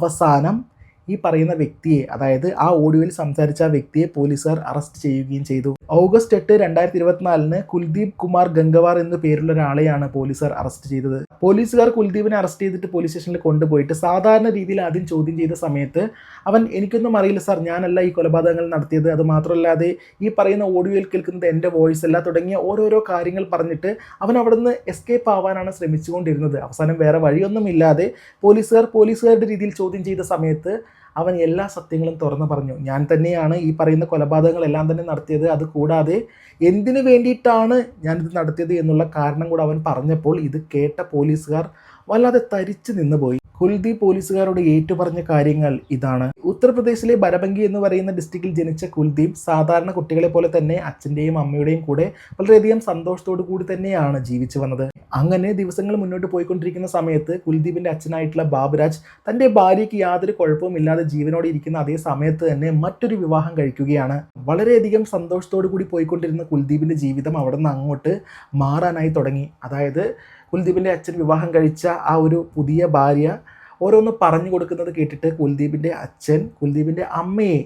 അവസാനം ഈ പറയുന്ന വ്യക്തിയെ അതായത് ആ ഓഡിയോയിൽ സംസാരിച്ച വ്യക്തിയെ പോലീസുകാർ അറസ്റ്റ് ചെയ്യുകയും ചെയ്തു. ഓഗസ്റ്റ് എട്ട് രണ്ടായിരത്തി ഇരുപത്തിനാലിന് കുൽദീപ് കുമാർ ഗംഗവാർ എന്ന പേരുള്ള ഒരാളെയാണ് പോലീസുകാർ അറസ്റ്റ് ചെയ്തത്. പോലീസുകാർ കുൽദീപിനെ അറസ്റ്റ് ചെയ്തിട്ട് പോലീസ് സ്റ്റേഷനിൽ കൊണ്ടുപോയിട്ട് സാധാരണ രീതിയിൽ ആദ്യം ചോദ്യം ചെയ്ത സമയത്ത് അവൻ എനിക്കൊന്നും അറിയില്ല സാർ ഞാനല്ല ഈ കൊലപാതകങ്ങൾ നടത്തിയത്. അത് മാത്രമല്ലാതെ ഈ പറയുന്ന ഓഡിയോയിൽ കേൾക്കുന്നത് എന്റെ വോയിസ് അല്ല തുടങ്ങിയ ഓരോരോ കാര്യങ്ങൾ പറഞ്ഞിട്ട് അവൻ അവിടെ നിന്ന് എസ്കേപ്പ് ആവാനാണ് ശ്രമിച്ചുകൊണ്ടിരുന്നത്. അവസാനം വേറെ വഴിയൊന്നുമില്ലാതെ പോലീസുകാർ പോലീസുകാരുടെ രീതിയിൽ ചോദ്യം ചെയ്ത സമയത്ത് അവൻ എല്ലാ സത്യങ്ങളും തുറന്നു പറഞ്ഞു. ഞാൻ തന്നെയാണ് ഈ പറയുന്ന കൊലപാതകങ്ങളെല്ലാം തന്നെ നടത്തിയത്. അത് കൂടാതെ എന്തിനു വേണ്ടിയിട്ടാണ് ഞാനിത് നടത്തിയത് എന്നുള്ള കാരണം കൂടെ അവൻ പറഞ്ഞപ്പോൾ ഇത് കേട്ട പോലീസുകാർ വല്ലാതെ തരിച്ചു നിന്നുപോയി. കുൽദീപ് പോലീസുകാരോട് ഏറ്റുപറഞ്ഞ കാര്യങ്ങൾ ഇതാണ്. ഉത്തർപ്രദേശിലെ ബരബംഗി എന്ന് പറയുന്ന ഡിസ്ട്രിക്റ്റിൽ ജനിച്ച കുൽദീപ് സാധാരണ കുട്ടികളെ പോലെ തന്നെ അച്ഛന്റെയും അമ്മയുടെയും കൂടെ വളരെയധികം സന്തോഷത്തോടു കൂടി തന്നെയാണ് ജീവിച്ചു വന്നത്. അങ്ങനെ ദിവസങ്ങൾ മുന്നോട്ട് പോയിക്കൊണ്ടിരിക്കുന്ന സമയത്ത് കുൽദീപിന്റെ അച്ഛനായിട്ടുള്ള ബാബുരാജ് തന്റെ ഭാര്യയ്ക്ക് യാതൊരു കുഴപ്പവും ഇല്ലാതെ ജീവനോടെ ഇരിക്കുന്ന അതേ സമയത്ത് തന്നെ മറ്റൊരു വിവാഹം കഴിക്കുകയാണ്. വളരെയധികം സന്തോഷത്തോടു കൂടി പോയിക്കൊണ്ടിരുന്ന കുൽദീപിന്റെ ജീവിതം അവിടെ നിന്ന് അങ്ങോട്ട് മാറാനായി തുടങ്ങി. അതായത് കുൽദീപിന്റെ അച്ഛൻ വിവാഹം കഴിച്ച ആ ഒരു പുതിയ ഭാര്യ ഓരോന്ന് പറഞ്ഞു കൊടുക്കുന്നത് കേട്ടിട്ട് കുൽദീപിന്റെ അച്ഛൻ കുൽദീപിന്റെ അമ്മയെ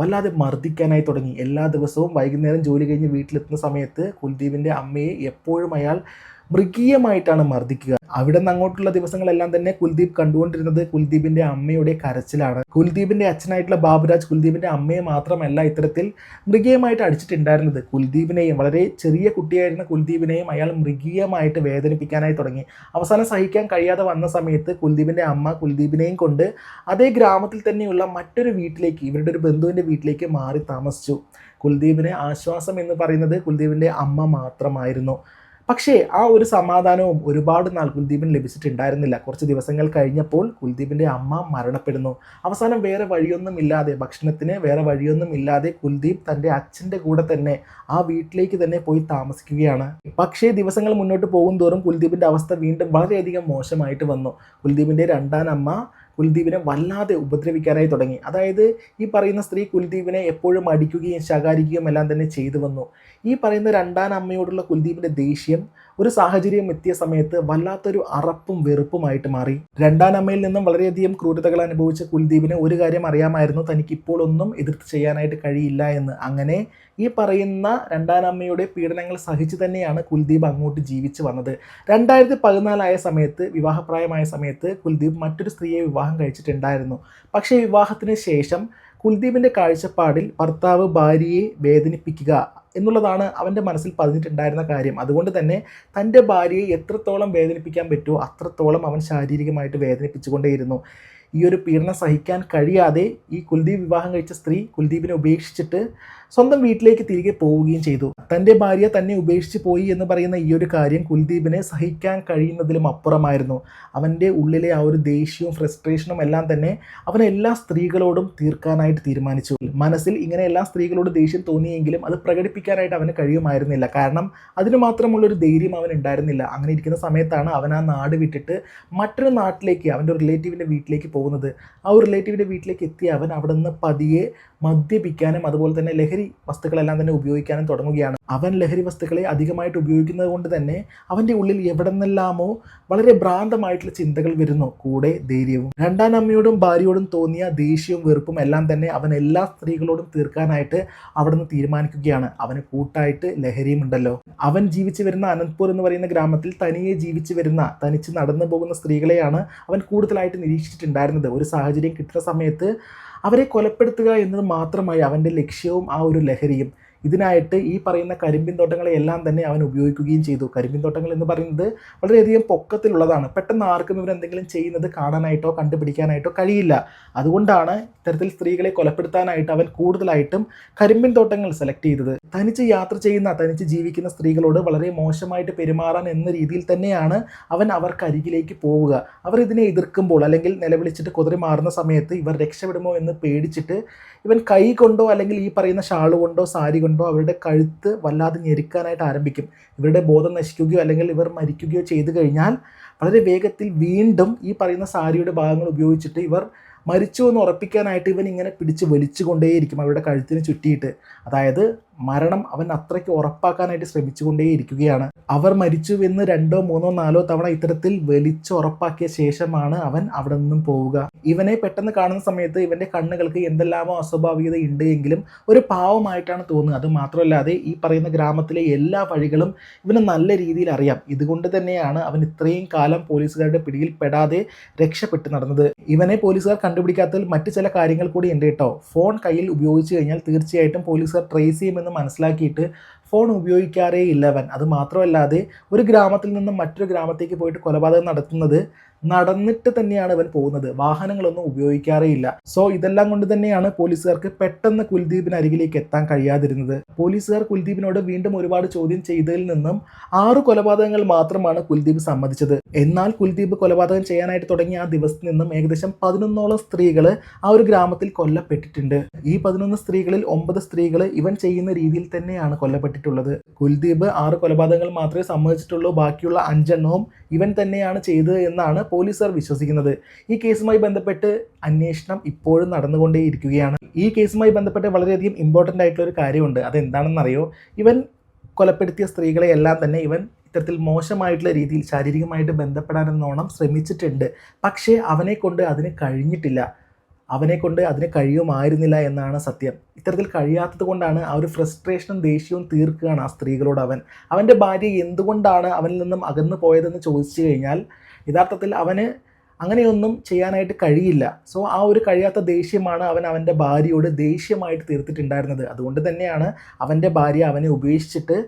വല്ലാതെ മർദ്ദിക്കാനായി തുടങ്ങി. എല്ലാ ദിവസവും വൈകുന്നേരം ജോലി കഴിഞ്ഞ് വീട്ടിലെത്തുന്ന സമയത്ത് കുൽദീപിന്റെ അമ്മയെ എപ്പോഴും അയാൾ മൃഗീയമായിട്ടാണ് മർദ്ദിക്കുക. അവിടെ നിന്ന് അങ്ങോട്ടുള്ള ദിവസങ്ങളെല്ലാം തന്നെ കുൽദീപ് കണ്ടുകൊണ്ടിരുന്നത് കുൽദീപിന്റെ അമ്മയുടെ കരച്ചിലാണ്. കുൽദീപിന്റെ അച്ഛനായിട്ടുള്ള ബാബുരാജ് കുൽദീപിന്റെ അമ്മയെ മാത്രമല്ല ഇത്തരത്തിൽ മൃഗീയമായിട്ട് അടിച്ചിട്ടുണ്ടായിരുന്നത്. കുൽദീപിനെയും വളരെ ചെറിയ കുട്ടിയായിരുന്ന കുൽദീപിനെയും അയാൾ മൃഗീയമായിട്ട് വേദനിപ്പിക്കാനായി തുടങ്ങി. അവസാനം സഹിക്കാൻ കഴിയാതെ വന്ന സമയത്ത് കുൽദീപിന്റെ അമ്മ കുൽദീപിനെയും കൊണ്ട് അതേ ഗ്രാമത്തിൽ തന്നെയുള്ള മറ്റൊരു വീട്ടിലേക്ക് ഇവരുടെ ഒരു ബന്ധുവിന്റെ വീട്ടിലേക്ക് മാറി താമസിച്ചു. കുൽദീപിന് ആശ്വാസം എന്ന് പറയുന്നത് കുൽദീപിന്റെ അമ്മ മാത്രമായിരുന്നു. പക്ഷേ ആ ഒരു സമാധാനവും ഒരുപാട് നാൾ കുൽദീപിന് ലഭിച്ചിട്ടുണ്ടായിരുന്നില്ല. കുറച്ച് ദിവസങ്ങൾ കഴിഞ്ഞപ്പോൾ കുൽദീപിന്റെ അമ്മ മരണപ്പെടുന്നു. അവസാനം വേറെ വഴിയൊന്നും ഇല്ലാതെ ഭക്ഷണത്തിന് വേറെ വഴിയൊന്നും ഇല്ലാതെ കുൽദീപ് തന്റെ അച്ഛന്റെ കൂടെ തന്നെ ആ വീട്ടിലേക്ക് തന്നെ പോയി താമസിക്കുകയാണ്. പക്ഷേ ദിവസങ്ങൾ മുന്നോട്ട് പോകും തോറും കുൽദീപിന്റെ അവസ്ഥ വീണ്ടും വളരെയധികം മോശമായിട്ട് വന്നു. കുൽദീപിന്റെ രണ്ടാം അമ്മ കുൽദീപിനെ വല്ലാതെ ഉപദ്രവിക്കാനായി തുടങ്ങി. അതായത് ഈ പറയുന്ന സ്ത്രീ കുൽദീപിനെ എപ്പോഴും അടിക്കുകയും ശകാരിക്കുകയും എല്ലാം തന്നെ ചെയ്തു വന്നു. ഈ പറയുന്ന രണ്ടാം അമ്മയോടുള്ള കുൽദീപിന്റെ ദേഷ്യം ഒരു സാഹചര്യം എത്തിയ സമയത്ത് വല്ലാത്തൊരു അറപ്പും വെറുപ്പുമായിട്ട് മാറി. രണ്ടാം അമ്മയിൽ നിന്നും വളരെയധികം ക്രൂരതകൾ അനുഭവിച്ച കുൽദീപിന് ഒരു കാര്യം അറിയാമായിരുന്നു. തനിക്ക് ഇപ്പോൾ ഒന്നും എതിർത്ത് ചെയ്യാനായിട്ട് കഴിയില്ല എന്ന്. അങ്ങനെ ഈ പറയുന്ന രണ്ടാം അമ്മയുടെ പീഡനങ്ങൾ സഹിച്ച് തന്നെയാണ് കുൽദീപ് അങ്ങോട്ട് ജീവിച്ചു വന്നത്. രണ്ടായിരത്തി പതിനാലായ സമയത്ത് വിവാഹപ്രായമായ സമയത്ത് കുൽദീപ് മറ്റൊരു സ്ത്രീയെ വിവാഹം കഴിച്ചിട്ടുണ്ടായിരുന്നു. പക്ഷേ വിവാഹത്തിന് ശേഷം കുൽദീപിന്റെ കാഴ്ചപ്പാടിൽ ഭർത്താവ് ഭാര്യയെ വേദനിപ്പിക്കുക എന്നുള്ളതാണ് അവന്റെ മനസ്സിൽ പതിഞ്ഞിട്ടുണ്ടായിരുന്ന കാര്യം. അതുകൊണ്ട് തന്നെ തന്റെ ഭാര്യയെ എത്രത്തോളം വേദനിപ്പിക്കാൻ പറ്റുമോ അത്രത്തോളം അവൻ ശാരീരികമായിട്ട് വേദനിപ്പിച്ചുകൊണ്ടേയിരുന്നു. ഈ ഒരു പീഡനം സഹിക്കാൻ കഴിയാതെ ഈ കുൽദീപ് വിവാഹം കഴിച്ച സ്ത്രീ കുൽദീപിനെ ഉപേക്ഷിച്ചിട്ട് സ്വന്തം വീട്ടിലേക്ക് തിരികെ പോവുകയും ചെയ്തു. തന്റെ ഭാര്യ തന്നെ ഉപേക്ഷിച്ച് പോയി എന്ന് പറയുന്ന ഈ ഒരു കാര്യം കുൽദീപിനെ സഹിക്കാൻ കഴിയുന്നതിലും അപ്പുറമായിരുന്നു. അവന്റെ ഉള്ളിലെ ആ ഒരു ദേഷ്യവും ഫ്രസ്ട്രേഷനും എല്ലാം തന്നെ അവൻ എല്ലാ സ്ത്രീകളോടും തീർക്കാനായിട്ട് തീരുമാനിച്ചു. മനസ്സിൽ ഇങ്ങനെ എല്ലാ സ്ത്രീകളോട് ദേഷ്യം തോന്നിയെങ്കിലും അത് പ്രകടിപ്പിക്കാനായിട്ട് അവന് കഴിയുമായിരുന്നില്ല. കാരണം അതിന് മാത്രമുള്ളൊരു ധൈര്യം അവൻ ഉണ്ടായിരുന്നില്ല. അങ്ങനെ ഇരിക്കുന്ന സമയത്താണ് അവൻ ആ നാട് വിട്ടിട്ട് മറ്റൊരു നാട്ടിലേക്ക് അവന്റെ റിലേറ്റീവിന്റെ വീട്ടിലേക്ക് പോകുന്നത്. ആ ഒരു റിലേറ്റീവിന്റെ വീട്ടിലേക്ക് എത്തിയ അവൻ അവിടെ നിന്ന് പതിയെ മദ്യപിക്കാനും അതുപോലെ തന്നെ ലഹരി വസ്തുക്കളെല്ലാം തന്നെ ഉപയോഗിക്കാനും തുടങ്ങുകയാണ്. അവൻ ലഹരി വസ്തുക്കളെ അധികമായിട്ട് ഉപയോഗിക്കുന്നത് കൊണ്ട് തന്നെ അവന്റെ ഉള്ളിൽ എവിടെ നിന്നെല്ലാമോ വളരെ ഭ്രാന്തമായിട്ടുള്ള ചിന്തകൾ വരുന്നു. കൂടെ ധൈര്യവും. രണ്ടാം അമ്മയോടും ഭാര്യയോടും തോന്നിയ ദേഷ്യവും വെറുപ്പും എല്ലാം തന്നെ അവൻ എല്ലാ സ്ത്രീകളോടും തീർക്കാനായിട്ട് അവിടെ നിന്ന് തീരുമാനിക്കുകയാണ്. അവന് കൂട്ടായിട്ട് ലഹരിയും ഉണ്ടല്ലോ. അവൻ ജീവിച്ചു വരുന്ന അനന്ത്പൂർ എന്ന് പറയുന്ന ഗ്രാമത്തിൽ തനിയെ ജീവിച്ചു വരുന്ന തനിച്ച് നടന്നു പോകുന്ന സ്ത്രീകളെയാണ് അവൻ കൂടുതലായിട്ട് നിരീക്ഷിച്ചിട്ടുണ്ടായിരുന്നത്. ഒരു സാഹചര്യം കിട്ടുന്ന സമയത്ത് അവരെ കൊലപ്പെടുത്തുക എന്നത് മാത്രമായി അവന്റെ ലക്ഷ്യവും ആ ഒരു ലഹരിയും ഇതിനായിട്ട് ഈ പറയുന്ന കരിമ്പിൻ തോട്ടങ്ങളെ എല്ലാം തന്നെ അവൻ ഉപയോഗിക്കുകയും ചെയ്തു. കരിമ്പിൻ തോട്ടങ്ങൾ എന്ന് പറയുന്നത് വളരെയധികം പൊക്കത്തിലുള്ളതാണ്. പെട്ടെന്ന് ആർക്കും ഇവരെന്തെങ്കിലും ചെയ്യുന്നത് കാണാനായിട്ടോ കണ്ടുപിടിക്കാനായിട്ടോ കഴിയില്ല. അതുകൊണ്ടാണ് ഇത്തരത്തിൽ സ്ത്രീകളെ കൊലപ്പെടുത്താനായിട്ട് അവൻ കൂടുതലായിട്ടും കരിമ്പിൻ തോട്ടങ്ങൾ സെലക്ട് ചെയ്തത്. തനിച്ച് യാത്ര ചെയ്യുന്ന തനിച്ച് ജീവിക്കുന്ന സ്ത്രീകളോട് വളരെ മോശമായിട്ട് പെരുമാറാൻ എന്ന രീതിയിൽ തന്നെയാണ് അവൻ അവർക്ക് അരികിലേക്ക് പോവുക. അവർ ഇതിനെ എതിർക്കുമ്പോൾ അല്ലെങ്കിൽ നിലവിളിച്ചിട്ട് കുതിരി മാറുന്ന സമയത്ത് ഇവർ രക്ഷപ്പെടുമോ എന്ന് പേടിച്ചിട്ട് ഇവൻ കൈ കൊണ്ടോ അല്ലെങ്കിൽ ഈ പറയുന്ന ഷാൾ കൊണ്ടോ സാരി കൊണ്ടോ അവരുടെ കഴുത്ത് വല്ലാതെ ഞെരുക്കാനായിട്ട് ആരംഭിക്കും. ഇവരുടെ ബോധം നശിക്കുകയോ അല്ലെങ്കിൽ ഇവർ മരിക്കുകയോ ചെയ്തു കഴിഞ്ഞാൽ വളരെ വേഗത്തിൽ വീണ്ടും ഈ പറയുന്ന സാരിയുടെ ഭാഗങ്ങൾ ഉപയോഗിച്ചിട്ട് ഇവർ മരിച്ചു എന്ന് ഉറപ്പിക്കാനായിട്ട് ഇവൻ ഇങ്ങനെ പിടിച്ച് വലിച്ചുകൊണ്ടേയിരിക്കും അവരുടെ കഴുത്തിന് ചുറ്റിയിട്ട്. അതായത് മരണം അവൻ അത്രയ്ക്ക് ഉറപ്പാക്കാനായിട്ട് ശ്രമിച്ചുകൊണ്ടേയിരിക്കുകയാണ്. അവർ മരിച്ചു എന്ന് രണ്ടോ മൂന്നോ നാലോ തവണ ഇത്തരത്തിൽ വലിച്ചുറപ്പാക്കിയ ശേഷമാണ് അവൻ അവിടെ നിന്നും പോവുക. ഇവനെ പെട്ടെന്ന് കാണുന്ന സമയത്ത് ഇവന്റെ കണ്ണുകൾക്ക് എന്തെല്ലാമോ അസ്വാഭാവികത ഉണ്ട് എങ്കിലും ഒരു പാവമായിട്ടാണ് തോന്നുന്നത്. അത് മാത്രമല്ലാതെ ഈ പറയുന്ന ഗ്രാമത്തിലെ എല്ലാ വഴികളും ഇവന് നല്ല രീതിയിൽ അറിയാം. ഇതുകൊണ്ട് തന്നെയാണ് അവൻ ഇത്രയും കാലം പോലീസുകാരുടെ പിടിയിൽ പെടാതെ രക്ഷപ്പെട്ട് നടന്നത്. ഇവനെ പോലീസുകാർ കണ്ടുപിടിക്കാത്തതിൽ മറ്റു ചില കാര്യങ്ങൾ കൂടി ഉണ്ട് കേട്ടോ. ഫോൺ കയ്യിൽ ഉപയോഗിച്ചു കഴിഞ്ഞാൽ തീർച്ചയായിട്ടും പോലീസുകാർ ട്രേസ് ചെയ്യുമെന്ന് മനസ്സിലാക്കിയിട്ട് ഫോൺ ഉപയോഗിക്കാറേ ഇല്ലവൻ അത് മാത്രമല്ലാതെ ഒരു ഗ്രാമത്തിൽ നിന്നും മറ്റൊരു ഗ്രാമത്തേക്ക് പോയിട്ട് കൊലപാതകം നടത്തുന്നത് നടന്നിട്ട് തന്നെയാണ് ഇവൻ പോകുന്നത്. വാഹനങ്ങളൊന്നും ഉപയോഗിക്കാറേയില്ല. സോ ഇതെല്ലാം കൊണ്ട് തന്നെയാണ് പോലീസുകാർക്ക് പെട്ടെന്ന് കുൽദീപിന് അരികിലേക്ക് എത്താൻ കഴിയാതിരുന്നത്. പോലീസുകാർ കുൽദീപിനോട് വീണ്ടും ഒരുപാട് ചോദ്യം ചെയ്തതിൽ നിന്നും ആറ് കൊലപാതകങ്ങൾ മാത്രമാണ് കുൽദീപ് സമ്മതിച്ചത്. എന്നാൽ കുൽദീപ് കൊലപാതകം ചെയ്യാനായിട്ട് തുടങ്ങിയ ആ ദിവസത്തിൽ നിന്നും ഏകദേശം പതിനൊന്നോളം സ്ത്രീകൾ ആ ഒരു ഗ്രാമത്തിൽ കൊല്ലപ്പെട്ടിട്ടുണ്ട്. ഈ പതിനൊന്ന് സ്ത്രീകളിൽ ഒമ്പത് സ്ത്രീകൾ ഇവൻ ചെയ്യുന്ന രീതിയിൽ തന്നെയാണ് കൊല്ലപ്പെട്ടിട്ടുള്ളത്. കുൽദീപ് ആറ് കൊലപാതകങ്ങൾ മാത്രമേ സമ്മതിച്ചിട്ടുള്ളൂ. ബാക്കിയുള്ള അഞ്ചെണ്ണവും ഇവൻ തന്നെയാണ് ചെയ്തത് എന്നാണ് പോലീസുകാർ വിശ്വസിക്കുന്നത് ഈ കേസുമായി ബന്ധപ്പെട്ട് അന്വേഷണം ഇപ്പോഴും നടന്നുകൊണ്ടേയിരിക്കുകയാണ്. ഈ കേസുമായി ബന്ധപ്പെട്ട് വളരെയധികം ഇമ്പോർട്ടന്റ് ആയിട്ടുള്ള ഒരു കാര്യമുണ്ട്. അതെന്താണെന്നറിയോ? ഇവൻ കൊലപ്പെടുത്തിയ സ്ത്രീകളെ എല്ലാം തന്നെ ഇവൻ ഇത്തരത്തിൽ മോശമായിട്ടുള്ള രീതിയിൽ ശാരീരികമായിട്ട് ബന്ധപ്പെടാനെന്നോണം ശ്രമിച്ചിട്ടുണ്ട്. പക്ഷേ അവനെ കൊണ്ട് അതിന് കഴിഞ്ഞിട്ടില്ല. അവനെ കൊണ്ട് അതിന് കഴിയുമായിരുന്നില്ല എന്നാണ് സത്യം. ഇത്തരത്തിൽ കഴിയാത്തത് കൊണ്ടാണ് ആ ഒരു ഫ്രസ്ട്രേഷനും ദേഷ്യവും തീർക്കുകയാണ് ആ സ്ത്രീകളോട് അവൻ. അവന്റെ ഭാര്യ എന്തുകൊണ്ടാണ് അവനിൽ നിന്നും അകന്നു പോയതെന്ന് ചോദിച്ചു കഴിഞ്ഞാൽ യഥാർത്ഥത്തിൽ അവന് അങ്ങനെയൊന്നും ചെയ്യാനായിട്ട് കഴിയില്ല. സോ ആ ഒരു കഴിയാത്ത ദേഷ്യമാണ് അവൻ അവന്റെ ഭാര്യയോട് ദേഷ്യമായിട്ട് തീർത്തിട്ടുണ്ടായിരുന്നത്. അതുകൊണ്ട് തന്നെയാണ് അവന്റെ ഭാര്യ അവനെ ഉപേക്ഷിച്ചിട്ട്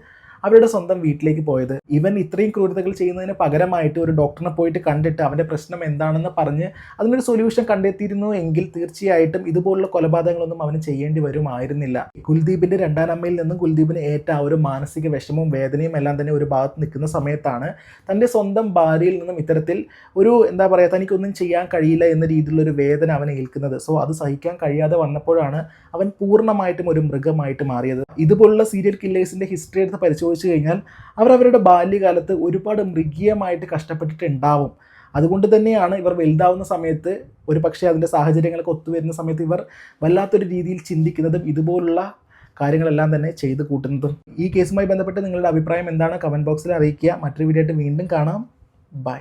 അവരുടെ സ്വന്തം വീട്ടിലേക്ക് പോയത്. ഇവൻ ഇത്രയും ക്രൂരതകൾ ചെയ്യുന്നതിന് പകരമായിട്ട് ഒരു ഡോക്ടറിനെ പോയിട്ട് കണ്ടിട്ട് അവന്റെ പ്രശ്നം എന്താണെന്ന് പറഞ്ഞ് അതിനൊരു സൊല്യൂഷൻ കണ്ടെത്തിയിരുന്നു എങ്കിൽ തീർച്ചയായിട്ടും ഇതുപോലുള്ള കൊലപാതകങ്ങളൊന്നും അവന് ചെയ്യേണ്ടി വരുമായിരുന്നില്ല. കുൽദീപിന്റെ രണ്ടാനമ്മയിൽ നിന്നും കുൽദീപിന് ഏറ്റ ആ ഒരു മാനസിക വിഷമവും വേദനയും എല്ലാം തന്നെ ഒരു ഭാഗത്ത് നിൽക്കുന്ന സമയത്താണ് തന്റെ സ്വന്തം ഭാര്യയിൽ നിന്നും ഇത്തരത്തിൽ ഒരു എന്താ പറയുക തനിക്കൊന്നും ചെയ്യാൻ കഴിയില്ല എന്ന രീതിയിലുള്ള ഒരു വേദന അവനെ ഏൽക്കുന്നത്. സോ അത് സഹിക്കാൻ കഴിയാതെ വന്നപ്പോഴാണ് അവൻ പൂർണമായിട്ടും ഒരു മൃഗമായിട്ട് മാറിയത്. ഇതുപോലുള്ള സീരിയൽ കില്ലേഴ്സിന്റെ ഹിസ്റ്ററി എടുത്ത് പരിശോധിച്ച് കഴിഞ്ഞാൽ അവർ അവരുടെ ബാല്യകാലത്ത് ഒരുപാട് മൃഗീയമായിട്ട് കഷ്ടപ്പെട്ടിട്ടുണ്ടാവും. അതുകൊണ്ട് തന്നെയാണ് ഇവർ വലുതാവുന്ന സമയത്ത് ഒരു പക്ഷേ അതിന്റെ സാഹചര്യങ്ങളൊക്കെ ഒത്തുവരുന്ന സമയത്ത് ഇവർ വല്ലാത്തൊരു രീതിയിൽ ചിന്തിക്കുന്നതും ഇതുപോലുള്ള കാര്യങ്ങളെല്ലാം തന്നെ ചെയ്ത് കൂട്ടുന്നതും. ഈ കേസുമായി ബന്ധപ്പെട്ട് നിങ്ങളുടെ അഭിപ്രായം എന്താണ്? കമന്റ് ബോക്സിൽ അറിയിക്കുക. മറ്റൊരു വീഡിയോ ആയിട്ട് വീണ്ടും കാണാം. ബൈ.